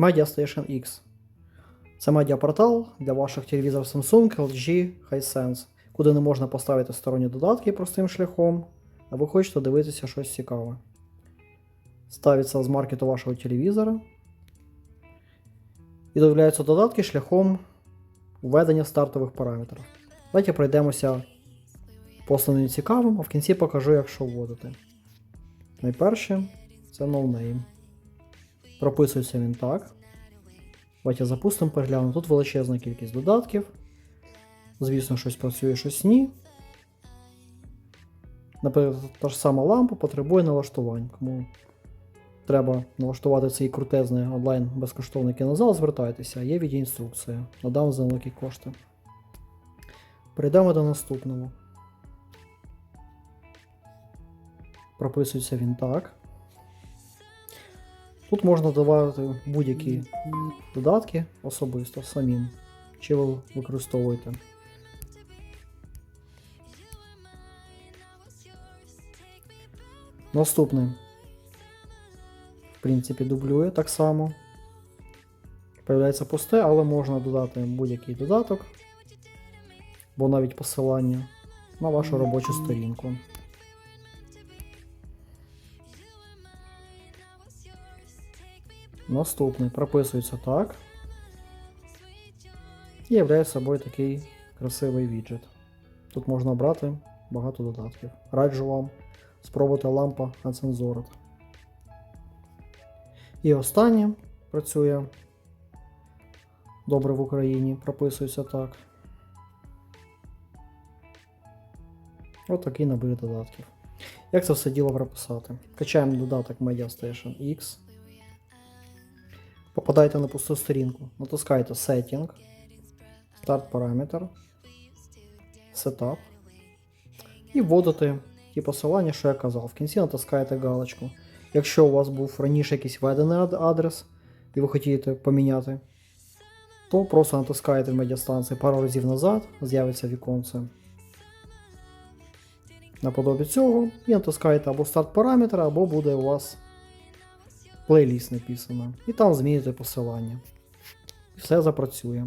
Media Station X. Це медіапортал для ваших телевізорів Samsung, LG, Hisense, куди не можна поставити сторонні додатки простим шляхом, а ви хочете дивитися щось цікаве. Ставиться з маркету вашого телевізора. І додаються додатки шляхом введення стартових параметрів. Давайте пройдемося по основним цікавим, а в кінці покажу, як що вводити. Найперше це NoName. Прописується він так. Давайте запустимо, переглянемо. Тут величезна кількість додатків. Звісно, щось працює, щось ні. Наприклад, та ж сама лампа потребує налаштувань. Кому треба налаштувати цей крутезний онлайн безкоштовний кінозал, звертайтеся, є відеоінструкція. Надам за великі кошти. Перейдемо до наступного. Прописується він так. Тут можна додавати будь-які додатки особисто самим, чи ви використовуєте. Наступний, в принципі, дублює так само. Появляється пусте, але можна додати будь-який додаток, або навіть посилання на вашу робочу сторінку. Наступний прописується так. І являє собою такий красивий віджит. Тут можна обрати багато додатків. Раджу вам спробувати лампа Uncensored. І останнє працює добре в Україні, прописується так. Ось такий набір додатків. Як це все діло прописати? Качаємо додаток Media Station X. Попадаєте на пусту сторінку, натискаєте Setting, Start Parameter, Setup і вводите ті посилання, що я казав. В кінці натискаєте галочку. Якщо у вас був раніше якийсь введений адрес і ви хотіте поміняти, то просто натискаєте в медіастанції пару разів назад, з'явиться віконце. Наподобі цього, і натискаєте або старт параметра, або буде у вас плейліст написано. І там зміните посилання. І все запрацює.